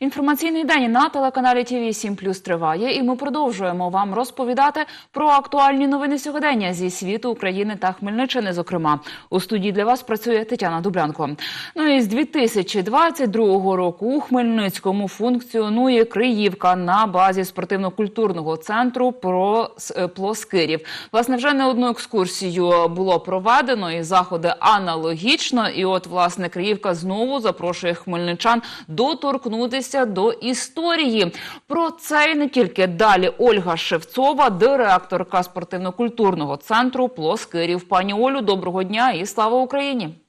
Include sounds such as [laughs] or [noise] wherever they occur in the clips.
Інформаційний день на телеканалі ТВ 7 Плюс триває, і ми продовжуємо вам розповідати про актуальні новини сьогодення зі світу України та Хмельниччини. Зокрема, у студії для вас працює Тетяна Дублянко. Ну і з 2022 року у Хмельницькому функціонує Криївка на базі спортивно-культурного центру про е, Плоскирів. Власне, вже не одну екскурсію було проведено, і заходи аналогічно. І от власне Криївка знову запрошує хмельничан доторкнутися до історії. Про це і не тільки далі Ольга Шевцова, директорка спортивно-культурного центру Плоскирів. Пані Олю, доброго дня і слава Україні!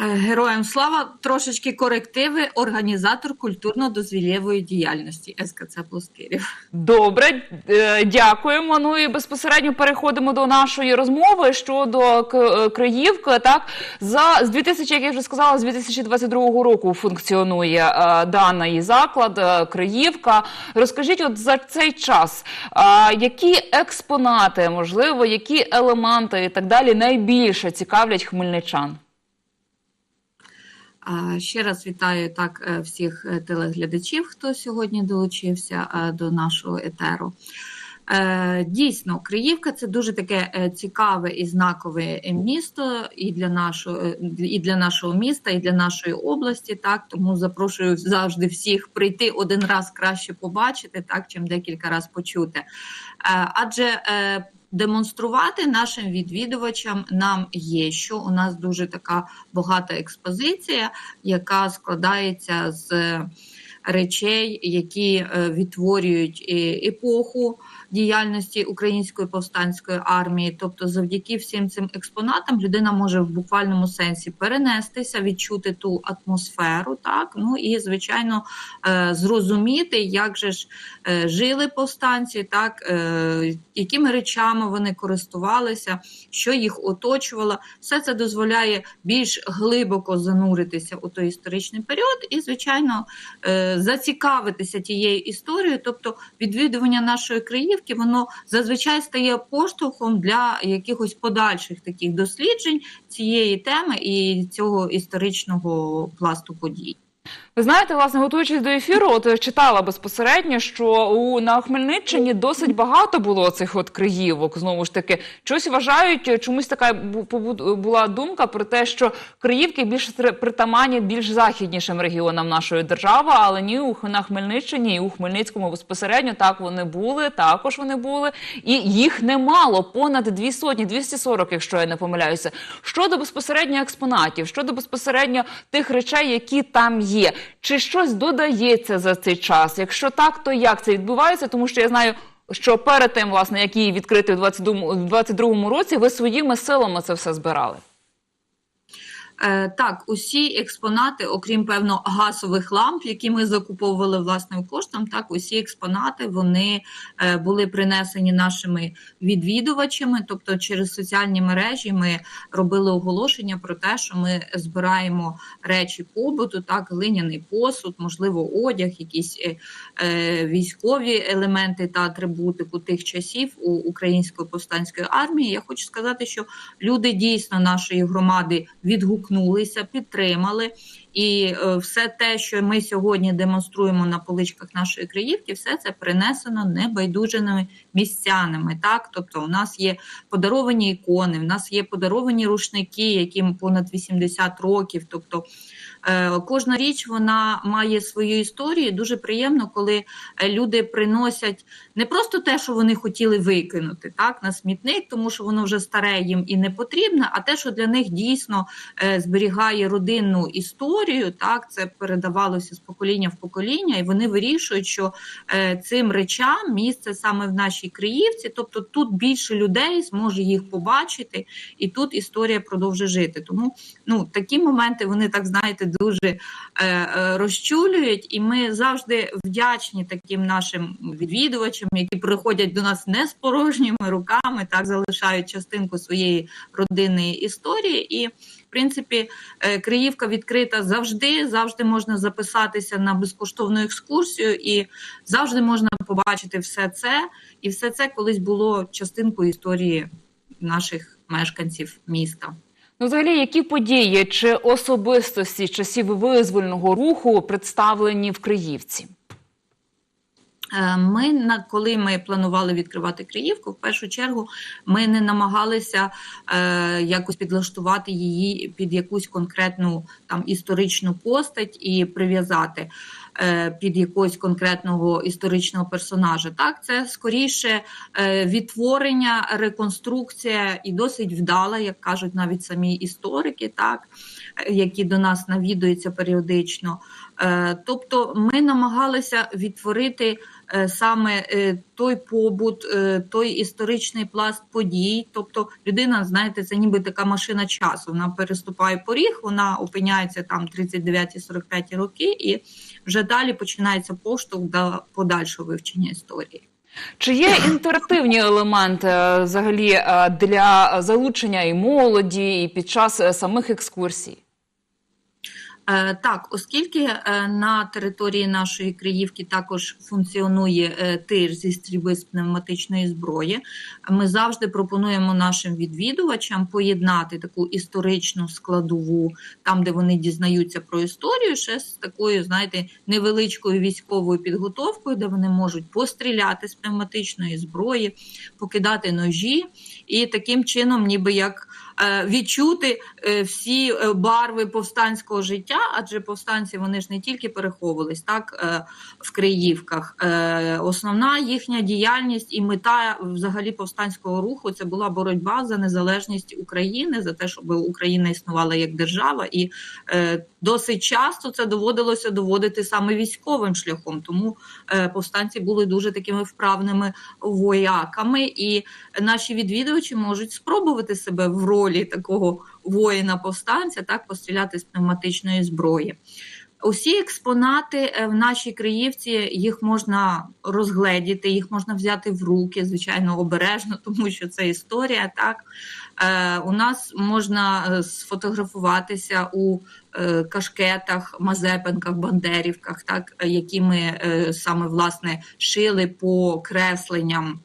Е, Героям слава трошечки корективи, організатор культурно-дозвілєвої діяльності СКЦ Плоскирів. Добре, е, дякуємо. Ну і безпосередньо переходимо до нашої розмови щодо е, Криївки. Так за з 2000, як я вже сказала, з 2022 року функціонує даний заклад Криївка. Розкажіть, от за цей час, які експонати, можливо, які елементи і так далі найбільше цікавлять хмельничан? Ще раз вітаю так е, всіх е, телеглядачів, хто сьогодні долучився е, до нашого етеру. Дійсно, Криївка це дуже таке цікаве і знакове місто і для нашого і для нашого міста, і для нашої області. Так тому запрошую завжди всіх прийти один раз краще побачити, так чим декілька разів почути. Адже демонструвати нашим відвідувачам нам є, що. У нас дуже така багата експозиція, яка складається з речей, які е, відтворюють е, епоху діяльності Української повстанської армії. Тобто, завдяки всім цим експонатам людина може в буквальному сенсі перенестися, відчути ту атмосферу, так ну і звичайно е, зрозуміти, як же ж е, жили повстанці, так е, якими речами вони користувалися, що їх оточувало. Все це дозволяє більш глибоко зануритися у той історичний період, і звичайно зацікавитися тією історією, тобто відвідування нашої краївки, воно зазвичай стає поштовхом для якихось подальших таких досліджень цієї теми і цього історичного пласту подій. Ви знаєте, власне, готуючись до ефіру, от читала безпосередньо, що у на Хмельниччині досить багато було цих от Криївок. Знову ж таки, чогось вважають, чомусь така була думка про те, що Криївки більш притаманні більш західнішим регіонам нашої держави, але ні у на Хмельниччині і у Хмельницькому безпосередньо так вони були, також вони були, і їх немало понад дві сотні, 240, якщо я не помиляюся. Щодо безпосередньо експонатів, щодо безпосередньо тих речей, які там є. Чи щось додається за цей час? Якщо так, то як це відбувається? Тому що я знаю, що перед тим, власне, як її відкрити в 22-му році, ви своїми силами це все збирали. Е, Так, усі експонати, окрім певно газових ламп, які ми закуповували власним коштом, так усі експонати вони е, були принесені нашими відвідувачами. Тобто, через соціальні мережі ми робили оголошення про те, що ми збираємо речі побуту, так глиняний посуд, можливо, одяг, якісь е, військові елементи та атрибутику тих часів у української повстанської армії. Я хочу сказати, що люди дійсно нашої громади відгукнулися, підтримали. І е, все те, що ми сьогодні демонструємо на поличках нашої краївки, все це принесено небайдужими містянами. Так, тобто, у нас є подаровані ікони, в нас є подаровані рушники, яким понад 80 років. Тобто кожна річ вона має свою історію. Дуже приємно, коли е, люди приносять не просто те, що вони хотіли викинути, так на смітник, тому що воно вже старе їм і не потрібне, а те, що для них дійсно е, зберігає родинну історію, так це передавалося з покоління в покоління, і вони вирішують, що е, цим речам місце саме в нашій Криївці, тобто тут більше людей зможе їх побачити, і тут історія продовжує жити. Тому ну такі моменти вони так знаєте дуже е, е, розчулюють, і ми завжди вдячні таким нашим відвідувачам, які приходять до нас не з порожніми руками, так залишають частинку своєї родинної історії. І в принципі, е, Криївка відкрита завжди, завжди можна записатися на безкоштовну екскурсію, і завжди можна побачити все це. І все це колись було частинкою історії наших мешканців міста. Ну, взагалі, які події чи особистості часів визвольного руху представлені в Криївці? Е, Ми коли ми планували відкривати Криївку, в першу чергу ми не намагалися е, якось підлаштувати її під якусь конкретну там історичну постать і прив'язати під якогось конкретного історичного персонажа. Так, це скоріше е, відтворення, реконструкція і досить вдала, як кажуть навіть самі історики, так е, які до нас навідуються періодично. Е, Тобто, ми намагалися відтворити е, саме е, той побут, е, той історичний пласт подій. Тобто, людина, знаєте, це ніби така машина часу. Вона переступає поріг, вона опиняється там 39-45 роки, і вже далі починається поштовх до подальшого вивчення історії. Чи є інтерактивні елементи е, взагалі е, для залучення і молоді, і під час е, самих екскурсій? Е, Так, оскільки е, на території нашої Криївки також функціонує е, тир зі стрільби з пневматичної зброї, ми завжди пропонуємо нашим відвідувачам поєднати таку історичну складову, там, де вони дізнаються про історію, ще з такою, знаєте, невеличкою військовою підготовкою, де вони можуть постріляти з пневматичної зброї, покидати ножі, і таким чином, ніби як відчути е, всі е, барви повстанського життя, адже повстанці вони ж не тільки переховувались так е, в Криївках. Е, Основна їхня діяльність і мета взагалі повстанського руху це була боротьба за незалежність України, за те, щоб Україна існувала як держава, і е, досить часто це доводилося доводити саме військовим шляхом. Тому е, повстанці були дуже такими вправними вояками, і наші відвідувачі можуть спробувати себе в ролі такого воїна-повстанця, так постріляти з пневматичної зброї. Усі експонати е, в нашій Криївці їх можна розгледіти, їх можна взяти в руки, звичайно, обережно, [laughs] тому що це історія. Так е, у нас можна е, сфотографуватися у е, кашкетах, мазепинках, бандерівках, так які ми е, саме власне шили по кресленням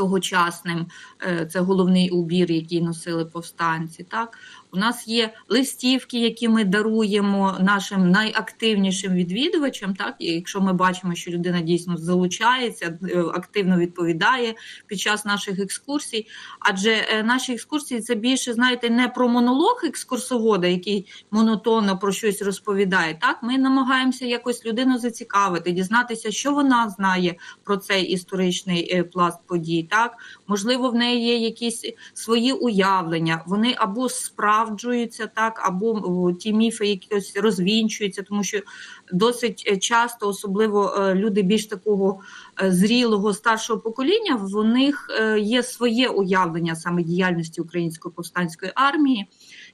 тогочасним. Е, Це головний убір, який носили повстанці. Так у нас є листівки, які ми даруємо нашим найактивнішим відвідувачам. Так, і якщо ми бачимо, що людина дійсно залучається, е, активно відповідає під час наших екскурсій. Адже е, наші екскурсії це більше, знаєте, не про монолог екскурсовода, який монотонно про щось розповідає. Так, ми намагаємося якось людину зацікавити, дізнатися, що вона знає про цей історичний е, пласт подій. Так, можливо, в неї є якісь свої уявлення. Вони або справджуються, так, або ті міфи якось розвінчуються, тому що досить е, часто, особливо е, люди більш такого е, зрілого старшого покоління, в них є своє уявлення саме діяльності української повстанської армії.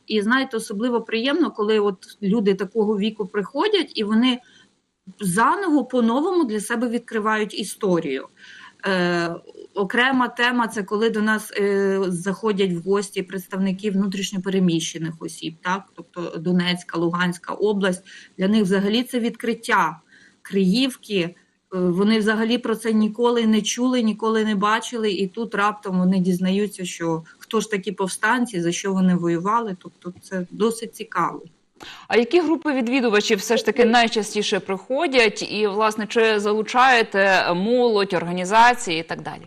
І знаєте, особливо приємно, коли от люди такого віку приходять і вони заново по-новому для себе відкривають історію. Окрема тема це коли до нас е, заходять в гості представники внутрішньопереміщених осіб, так тобто Донецька, Луганська область. Для них взагалі це відкриття Криївки. Е, Вони взагалі про це ніколи не чули, ніколи не бачили, і тут раптом вони дізнаються, що хто ж такі повстанці, за що вони воювали. Тобто, це досить цікаво. А які групи відвідувачів все ж таки найчастіше приходять, і власне чи залучаєте молодь, організації і так далі?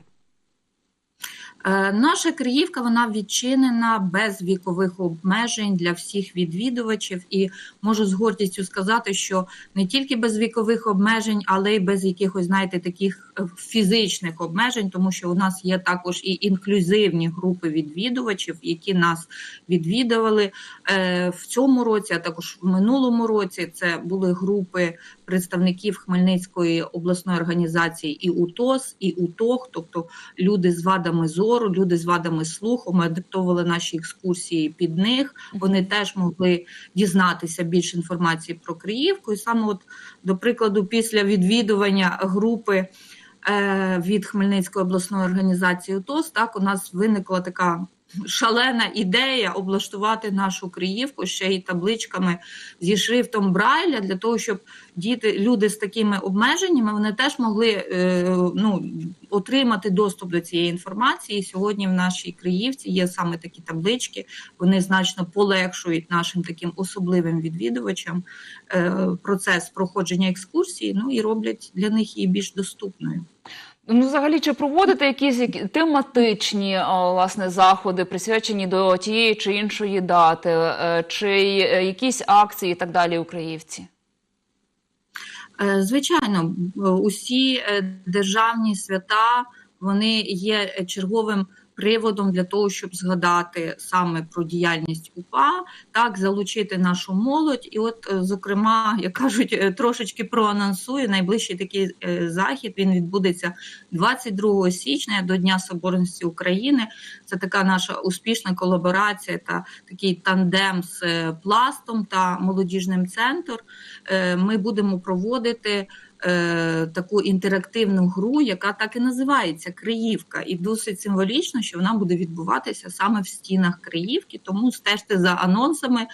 Е, Наша Криївка вона відчинена без вікових обмежень для всіх відвідувачів, і можу з гордістю сказати, що не тільки без вікових обмежень, але й без якихось, знаєте, таких е, фізичних обмежень, тому що у нас є також і інклюзивні групи відвідувачів, які нас відвідували е, в цьому році, а також в минулому році. Це були групи представників Хмельницької обласної організації і УТОС, і УТОХ, тобто люди з вадами зору, люди з вадами слуху. Ми адаптовували наші екскурсії під них. Вони теж могли дізнатися більше інформації про Криївку. І саме, от, до прикладу, після відвідування групи е, від Хмельницької обласної організації УТОС, так у нас виникла така шалена ідея облаштувати нашу Криївку ще й табличками зі шрифтом Брайля для того, щоб діти, люди з такими обмеженнями, вони теж могли е, ну, отримати доступ до цієї інформації. Сьогодні в нашій Криївці є саме такі таблички. Вони значно полегшують нашим таким особливим відвідувачам е, процес проходження екскурсії. Ну і роблять для них її більш доступною. Ну, взагалі, чи проводите якісь тематичні власне заходи, присвячені до тієї чи іншої дати, е, чи е, якісь акції і так далі українці? Е, Звичайно, усі е, державні свята вони є черговим приводом для того, щоб згадати саме про діяльність УПА, так залучити нашу молодь. І, от, е, зокрема, як кажуть, е, трошечки проанонсую найближчий такий е, захід. Він відбудеться 22 січня до Дня Соборності України. Це така наша успішна колаборація та такий тандем з пластом та молодіжним центром. Ми будемо проводити е, таку інтерактивну гру, яка так і називається Криївка. І досить символічно, що вона буде відбуватися саме в стінах Криївки. Тому стежте за анонсами.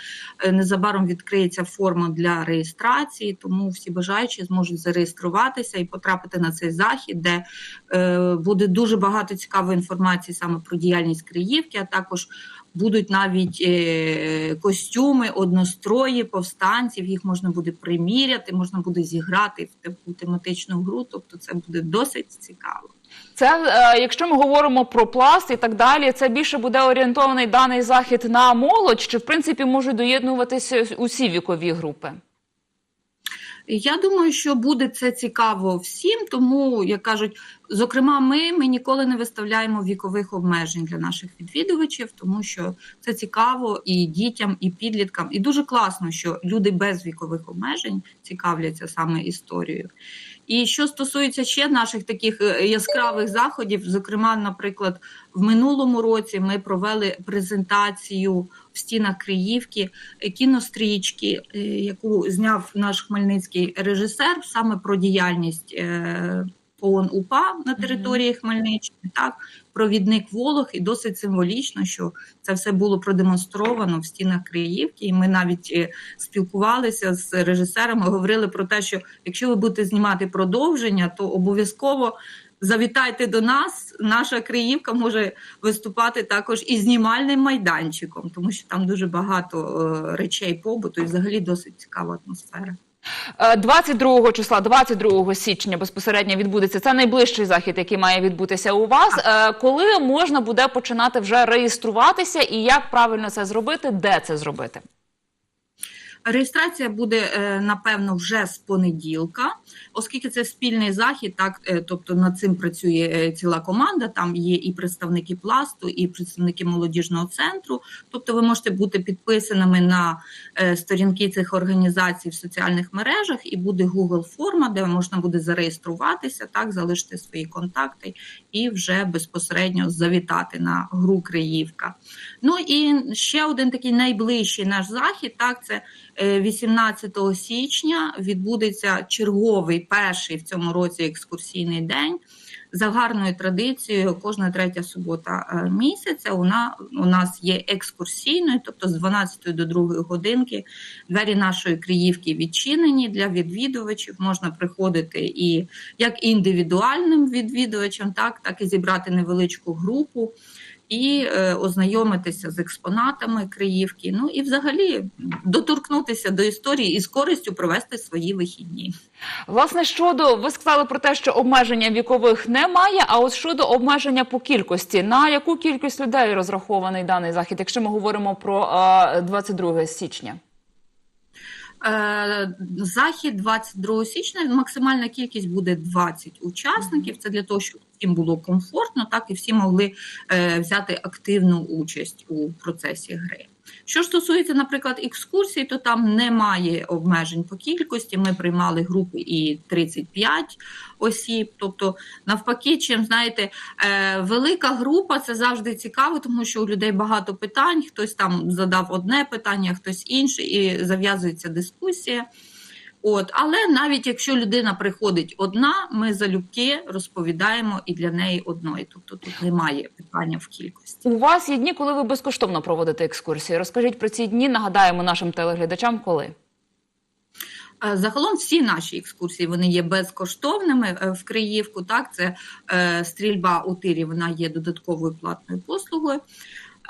Е, Незабаром відкриється форма для реєстрації, тому всі бажаючі зможуть зареєструватися і потрапити на цей захід, де е, буде дуже багато цікавої інформації саме про діяльність Криївки, а також будуть навіть е, костюми, однострої повстанців. Їх можна буде приміряти, можна буде зіграти в таку тематичну гру. Тобто, це буде досить цікаво. Це е, якщо ми говоримо про пласт і так далі, це більше буде орієнтований даний захід на молодь, чи в принципі можуть доєднуватися усі вікові групи? Я думаю, що буде це цікаво всім, тому як кажуть, зокрема, ми, ми ніколи не виставляємо вікових обмежень для наших відвідувачів, тому що це цікаво і дітям, і підліткам. І дуже класно, що люди без вікових обмежень цікавляться саме історією. І що стосується ще наших таких е, яскравих заходів, зокрема, наприклад, в минулому році ми провели презентацію в стінах Криївки е, кінострічки, е, яку зняв наш хмельницький режисер саме про діяльність ООН УПА на території Хмельниччини. Так, провідник Волох, і досить символічно, що це все було продемонстровано в стінах Криївки. І ми навіть е, спілкувалися з режисерами, говорили про те, що якщо ви будете знімати продовження, то обов'язково. Завітайте до нас. Наша Криївка може виступати також і знімальним майданчиком, тому що там дуже багато е, речей побуту і взагалі досить цікава атмосфера. Е, 22 числа, 22 січня безпосередньо відбудеться. Це найближчий захід, який має відбутися у вас. Е, Коли можна буде починати вже реєструватися, і як правильно це зробити, де це зробити? Реєстрація буде е, напевно вже з понеділка, оскільки це спільний захід, так е, тобто над цим працює е, ціла команда. Там є і представники пласту, і представники молодіжного центру. Тобто, ви можете бути підписаними на сторінки цих організацій в соціальних мережах, і буде Google форма, де можна буде зареєструватися, так залишити свої контакти і вже безпосередньо завітати на гру Криївка. Ну і ще один такий найближчий наш захід. Так, це е, 18 січня відбудеться черговий перший в цьому році екскурсійний день. За гарною традицією, кожна третя субота е, місяця вона у нас є екскурсійною, тобто з 12 до 2 годинки двері нашої Криївки відчинені для відвідувачів. Можна приходити і як індивідуальним відвідувачам, так, так і зібрати невеличку групу і е, ознайомитися з експонатами Криївки. Ну і взагалі доторкнутися до історії і з користю провести свої вихідні. Власне, щодо ви сказали про те, що обмеження вікових немає. А от щодо обмеження по кількості, на яку кількість людей розрахований даний захід, якщо ми говоримо про е, 22 січня? Е, Захід 22 січня. Максимальна кількість буде 20 учасників. Це для того, щоб всім було комфортно, так і всі могли е, взяти активну участь у процесі гри. Що стосується, наприклад, екскурсій, то там немає обмежень по кількості. Ми приймали групи і 35 осіб. Тобто, навпаки, чим знаєте, е, велика група це завжди цікаво, тому що у людей багато питань. Хтось там задав одне питання, хтось інше, і зав'язується дискусія. От, але навіть якщо людина приходить одна, ми залюбки розповідаємо і для неї одної. Тобто тут немає питання в кількості. У вас є дні, коли ви безкоштовно проводите екскурсії. Розкажіть про ці дні, нагадаємо нашим телеглядачам, коли. Загалом всі наші екскурсії вони є безкоштовними е, в Криївку. Так, це е, стрільба у тирі, вона є додатковою платною послугою.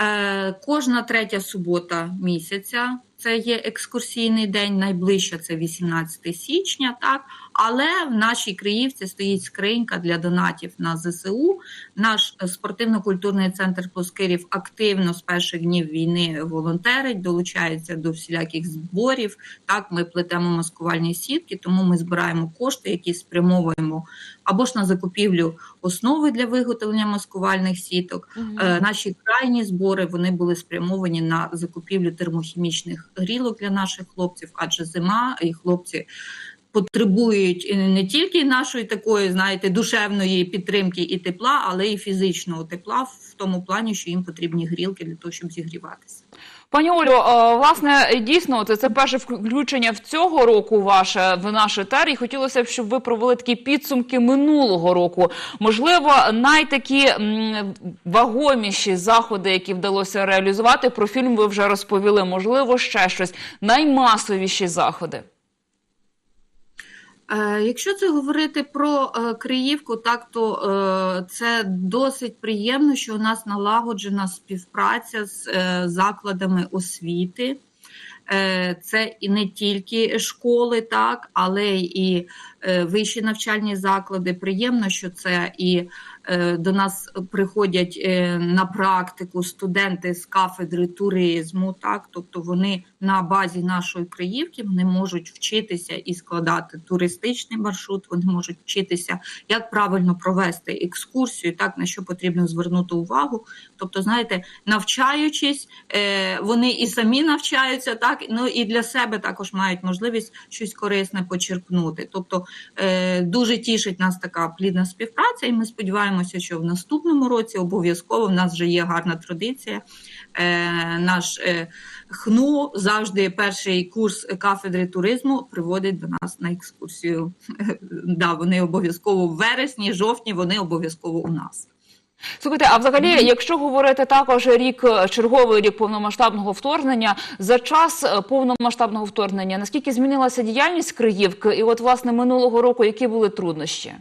Е, Кожна третя субота місяця це є екскурсійний день, найближча це 18 січня, так. Але в нашій Криївці стоїть скринька для донатів на ЗСУ. Наш спортивно-культурний центр Плоскирів активно з перших днів війни волонтерить, долучається до всіляких зборів. Так, ми плетемо маскувальні сітки, тому ми збираємо кошти, які спрямовуємо або ж на закупівлю основи для виготовлення маскувальних сіток. Е, Наші крайні збори вони були спрямовані на закупівлю термохімічних грілок для наших хлопців, адже зима і хлопці. Потребують е, не тільки нашої такої, знаєте, душевної підтримки і тепла, але й фізичного тепла в тому плані, що їм потрібні грілки для того, щоб зігріватися. Пані Олю, е, власне, дійсно, це, це перше включення в цього року ваше в наш етер. І хотілося б, щоб ви провели такі підсумки минулого року. Можливо, найтакі вагоміші заходи, які вдалося реалізувати. Про фільм ви вже розповіли. Можливо, ще щось. Наймасовіші заходи. Е, Якщо це говорити про е, Криївку, так то е, це досить приємно, що у нас налагоджена співпраця з закладами освіти. Це і не тільки школи, так, але і вищі навчальні заклади. Приємно, що це і е, до нас приходять е, на практику студенти з кафедри туризму, так, тобто вони на базі нашої Криївки вони можуть вчитися і складати туристичний маршрут, вони можуть вчитися, як правильно провести екскурсію, так на що потрібно звернути увагу. Тобто, знаєте, навчаючись, е, вони і самі навчаються, так ну і для себе також мають можливість щось корисне почерпнути. Тобто е, дуже тішить нас така плідна співпраця, і ми сподіваємося, що в наступному році обов'язково в нас вже є гарна традиція. Е, наш е, ХНУ завжди перший курс кафедри туризму приводить до нас на екскурсію. [laughs] Да, вони обов'язково в вересні, жовтні, вони обов'язково у нас. Слухайте, а взагалі, якщо говорити також рік, е, черговий рік повномасштабного вторгнення, за час е, повномасштабного вторгнення, наскільки змінилася діяльність Криївки? І от, власне, минулого року які були труднощі?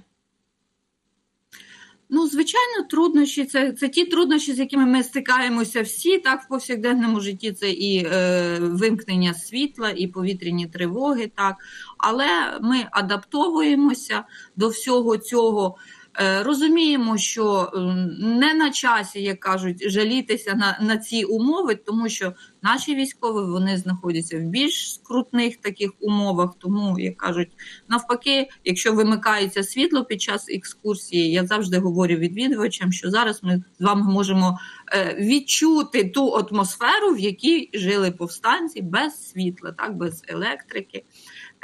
Ну, звичайно, труднощі це, це ті труднощі, з якими ми стикаємося всі, так в повсякденному житті це і е, вимкнення світла, і повітряні тривоги, так. Але ми адаптовуємося до всього цього. Е, Розуміємо, що не на часі, як кажуть, жалітися на, на ці умови, тому що наші військові вони знаходяться в більш скрутних таких умовах. Тому, як кажуть, навпаки, якщо вимикається світло під час екскурсії, я завжди говорю відвідувачам, що зараз ми з вами можемо е, відчути ту атмосферу, в якій жили повстанці без світла, так без електрики,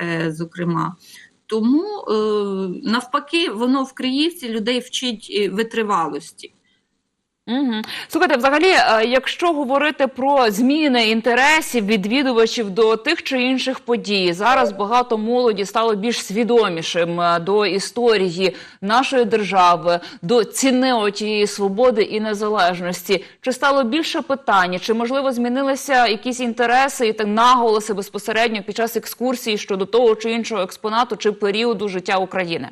е, зокрема. Тому е, навпаки, воно в Криївці людей вчить е, витривалості. Угу. Слухайте, взагалі, е, якщо говорити про зміни інтересів відвідувачів до тих чи інших подій, зараз багато молоді стало більш свідомішим е, до історії нашої держави, до ціни тієї свободи і незалежності. Чи стало більше питань? Чи можливо змінилися якісь інтереси і так наголоси безпосередньо під час екскурсії щодо того чи іншого експонату чи періоду життя України?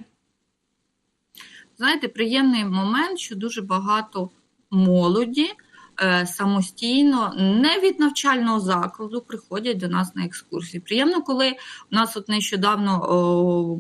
Знаєте, приємний момент, що дуже багато молоді е, самостійно, не від навчального закладу, приходять до нас на екскурсії. Приємно, коли у нас от нещодавно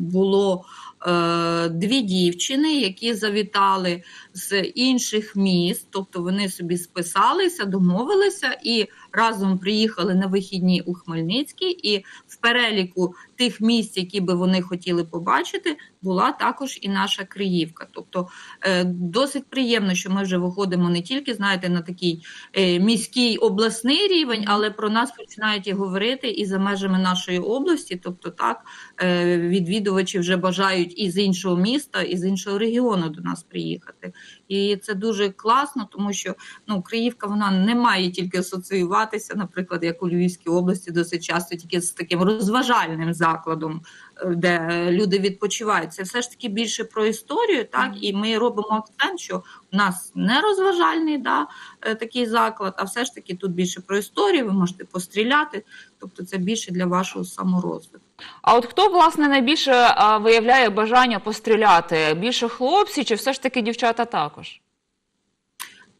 було е, дві дівчини, які завітали з інших міст, тобто вони собі списалися, домовилися і разом приїхали на вихідні у Хмельницький. І в переліку тих місць, які би вони хотіли побачити, була також і наша Криївка. Тобто е, досить приємно, що ми вже виходимо не тільки, знаєте, на такий е, міський обласний рівень, але про нас починають і говорити і за межами нашої області. Тобто, так е, відвідувачі вже бажають і з іншого міста, і з іншого регіону до нас приїхати. І це дуже класно, тому що ну Криївка вона не має тільки асоціюватися, наприклад, як у Львівській області, досить часто тільки з таким розважальним закладом, де люди відпочивають. Це все ж таки більше про історію, так і ми робимо акцент, що у нас не розважальний да, е, такий заклад, а все ж таки тут більше про історію. Ви можете постріляти, тобто це більше для вашого саморозвитку. А от хто власне найбільше виявляє бажання постріляти? Більше хлопці чи все ж таки дівчата також?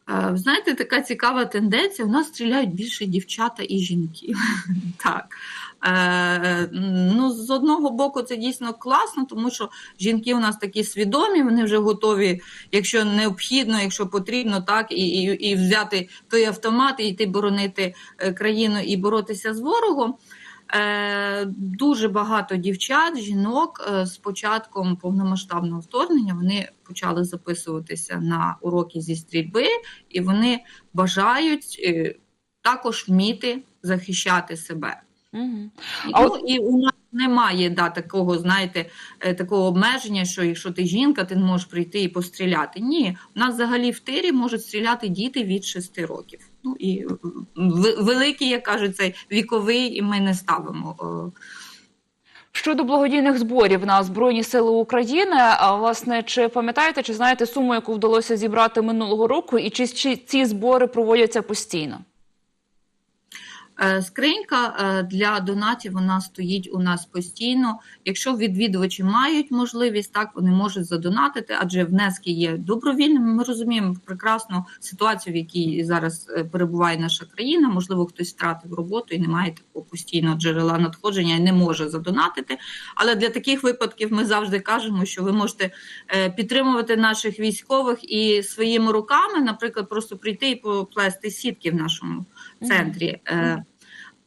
Е, знаєте, така цікава тенденція. У нас стріляють більше дівчата і жінки. [laughs] так. Е, ну, з одного боку, це дійсно класно, тому що жінки у нас такі свідомі, вони вже готові, якщо необхідно, якщо потрібно, так, і, і, і взяти той автомат і йти боронити е, країну і боротися з ворогом. Е, дуже багато дівчат, жінок з початком повномасштабного вторгнення вони почали записуватися на уроки зі стрільби, і вони бажають також вміти захищати себе. Угу. А ну, і у нас немає да, такого, знаєте, е, такого обмеження, що якщо ти жінка, ти не можеш прийти і постріляти. Ні, у нас взагалі в тирі можуть стріляти діти від 6 років. Ну і великий, як кажуть, цей віковий, і ми не ставимо. е, Щодо благодійних зборів на Збройні Сили України, а власне, чи пам'ятаєте, чи знаєте суму, яку вдалося зібрати минулого року, і чи ці збори проводяться постійно? Е, Скринька е, для донатів вона стоїть у нас постійно. Якщо відвідувачі мають можливість, так вони можуть задонатити, адже внески є добровільними. Ми розуміємо прекрасно ситуацію, в якій зараз е, перебуває наша країна. Можливо, хтось втратив роботу і не має такого постійного джерела надходження і не може задонатити. Але для таких випадків ми завжди кажемо, що ви можете підтримувати наших військових і своїми руками, наприклад, просто прийти і поплести сітки в нашому центрі.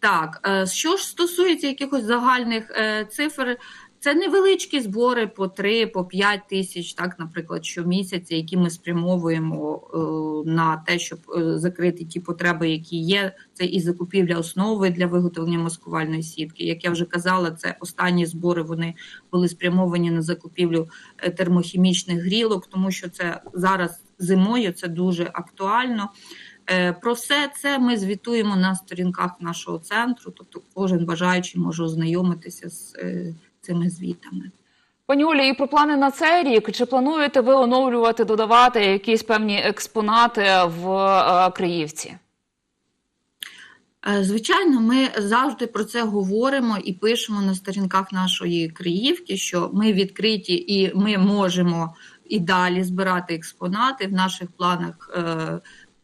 Так, е, що ж стосується якихось загальних е, цифр, це невеличкі збори по 3, по 5 тисяч, так, наприклад, щомісяця, які ми спрямовуємо е, на те, щоб закрити ті потреби, які є. Це і закупівля основи для виготовлення маскувальної сітки. Як я вже казала, це останні збори вони були спрямовані на закупівлю термохімічних грілок, тому що це зараз зимою це дуже актуально. Е, Про все це ми звітуємо на сторінках нашого центру, тобто кожен бажаючий може ознайомитися з е, цими звітами. Пані Олі, і про плани на цей рік. Чи плануєте ви оновлювати, додавати якісь певні експонати в е, Криївці? Звичайно, ми завжди про це говоримо і пишемо на сторінках нашої Криївки, що ми відкриті і ми можемо і далі збирати експонати в наших планах. е,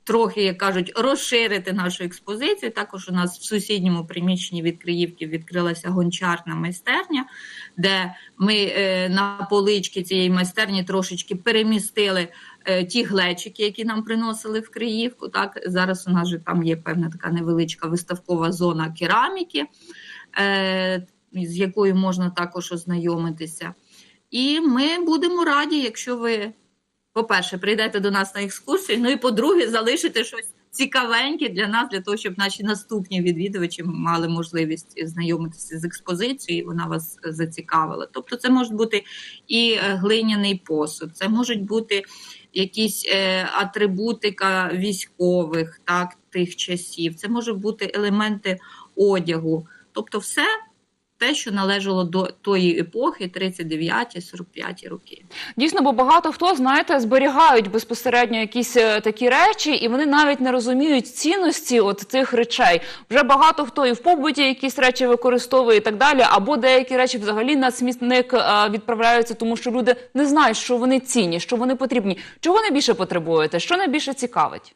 Трохи, як кажуть, розширити нашу експозицію. Також у нас в сусідньому приміщенні від Криївки відкрилася гончарна майстерня, де ми е, на полички цієї майстерні трошечки перемістили е, ті глечики, які нам приносили в Криївку. Так зараз у нас же там є певна така невеличка виставкова зона кераміки, е, з якою можна також ознайомитися. І ми будемо раді, якщо ви, по-перше, прийдете до нас на екскурсію, ну і по-друге, залишите щось цікавеньке для нас, для того, щоб наші наступні відвідувачі мали можливість знайомитися з експозицією, і вона вас зацікавила. Тобто, це може бути і е, глиняний посуд, це можуть бути якісь е, атрибутика військових, так, тих часів, це можуть бути елементи одягу. Тобто, все те, що належало до тої епохи, 39-45 роки. Дійсно, бо багато хто, знаєте, зберігають безпосередньо якісь е, такі речі, і вони навіть не розуміють цінності от цих речей. Вже багато хто і в побуті якісь речі використовує і так далі, або деякі речі взагалі на смітник е, відправляються, тому що люди не знають, що вони цінні, що вони потрібні. Чого найбільше потребуєте? Що найбільше цікавить?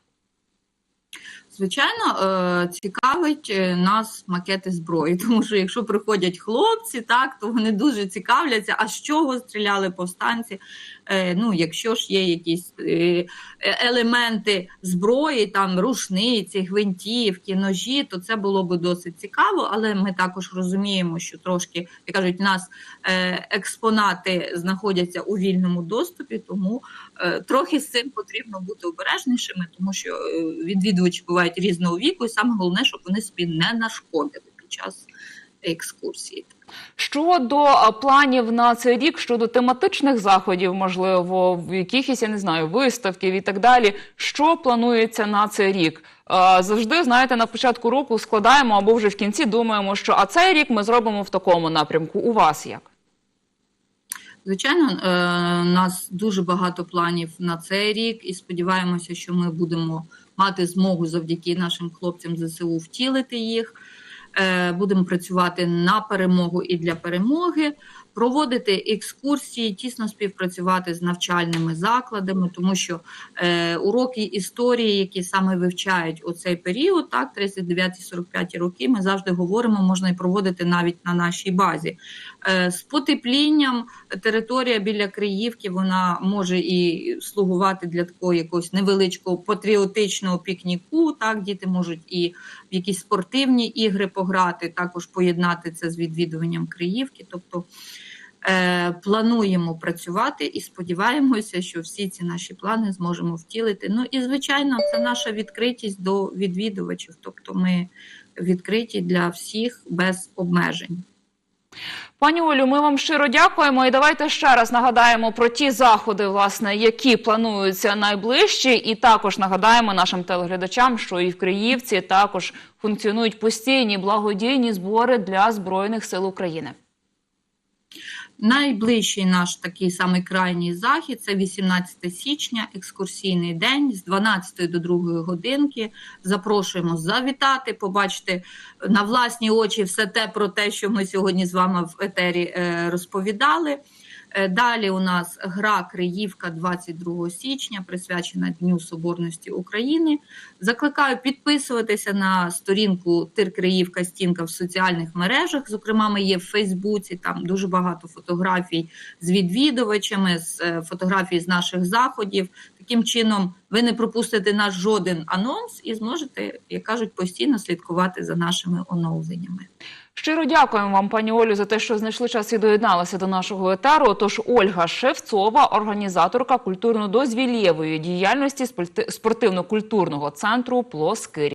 Звичайно, е, цікавить е, нас макети зброї, [laughs] тому що якщо приходять хлопці, так то вони дуже цікавляться, а з чого стріляли повстанці. Е, Ну, якщо ж є якісь е, елементи зброї, там рушниці, гвинтівки, ножі, то це було би досить цікаво. Але ми також розуміємо, що трошки як кажуть, у нас е, експонати знаходяться у вільному доступі, тому трохи з цим потрібно бути обережнішими, тому що відвідувачі бувають різного віку, і саме головне, щоб вони собі не нашкодили під час екскурсії. Щодо е, планів на цей рік, щодо тематичних заходів, можливо, в якихось, я не знаю, виставків і так далі. Що планується на цей рік? е, завжди, знаєте, на початку року складаємо або вже в кінці думаємо, що а цей рік ми зробимо в такому напрямку. У вас як? Звичайно, е, у нас дуже багато планів на цей рік, і сподіваємося, що ми будемо мати змогу завдяки нашим хлопцям ЗСУ втілити їх. Е, Будемо працювати на перемогу і для перемоги, проводити екскурсії, тісно співпрацювати з навчальними закладами, тому що е, уроки історії, які саме вивчають у цей період, так 39-45 роки, ми завжди говоримо, можна і проводити навіть на нашій базі. Е, з потеплінням територія біля Криївки вона може і слугувати для такого якогось невеличкого патріотичного пікніку. Так, діти можуть і в якісь спортивні ігри пограти, також поєднати це з відвідуванням Криївки. Тобто плануємо працювати і сподіваємося, що всі ці наші плани зможемо втілити. Ну і звичайно, це наша відкритість до відвідувачів. Тобто, ми відкриті для всіх без обмежень. Пані Олю, ми вам щиро дякуємо. І давайте ще раз нагадаємо про ті заходи, власне, які плануються найближчі, і також нагадаємо нашим телеглядачам, що і в Криївці також функціонують постійні благодійні збори для збройних сил України. Найближчий наш такий самий крайній захід це 18 січня, екскурсійний день з 12 до 2 годинки. Запрошуємо завітати, побачити на власні очі все те про те, що ми сьогодні з вами в етері е, розповідали. Е, Далі у нас гра Криївка 22 січня, присвячена Дню Соборності України. Закликаю підписуватися на сторінку Тир Криївка Стінка в соціальних мережах. Зокрема, ми є в Фейсбуці. Там дуже багато фотографій з відвідувачами, з е, фотографій з наших заходів. Таким чином, ви не пропустите наш жоден анонс і зможете, як кажуть, постійно слідкувати за нашими оновленнями. Щиро дякуємо вам, пані Олю, за те, що знайшли час і доєдналися до нашого етеру. Тож Ольга Шевцова, організаторка культурно-дозвілєвої діяльності спорти- спортивно-культурного центру Плоскирі.